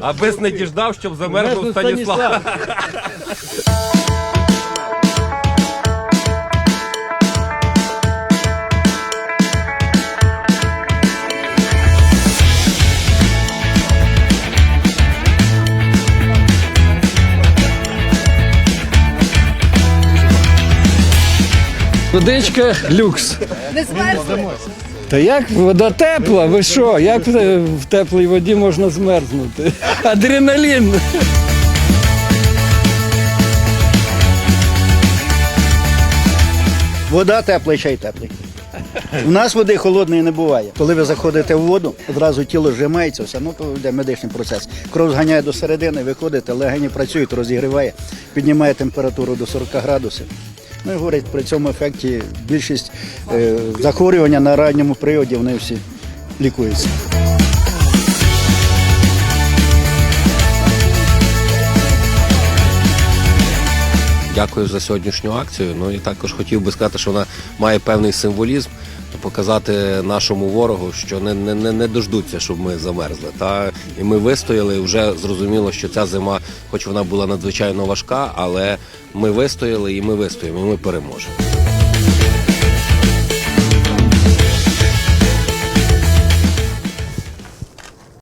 Абис не діждав, щоб замерзнув Мерзнув Станіслав. Водичка люкс. Не змерзли? Та як вода тепла? Ви що? Як в теплій воді можна змерзнути? Адреналін. Вода тепла і чай теплий. У нас води холодної не буває. Коли ви заходите в воду, одразу тіло зжимається, все, ну то йде медичний процес. Кров зганяє до середини, виходите, легені працюють, розігріває, піднімає температуру до 40 градусів. Ну і говорять, при цьому ефекті більшість е, захворювання на ранньому періоді вони всі лікуються. Дякую за сьогоднішню акцію. Ну і також хотів би сказати, що вона має певний символізм. Показати нашому ворогу, що не, не, не, дождуться, щоб ми замерзли. Та і ми вистояли. і Вже зрозуміло, що ця зима, хоч вона була надзвичайно важка, але ми вистояли і ми вистоїмо, і ми переможемо.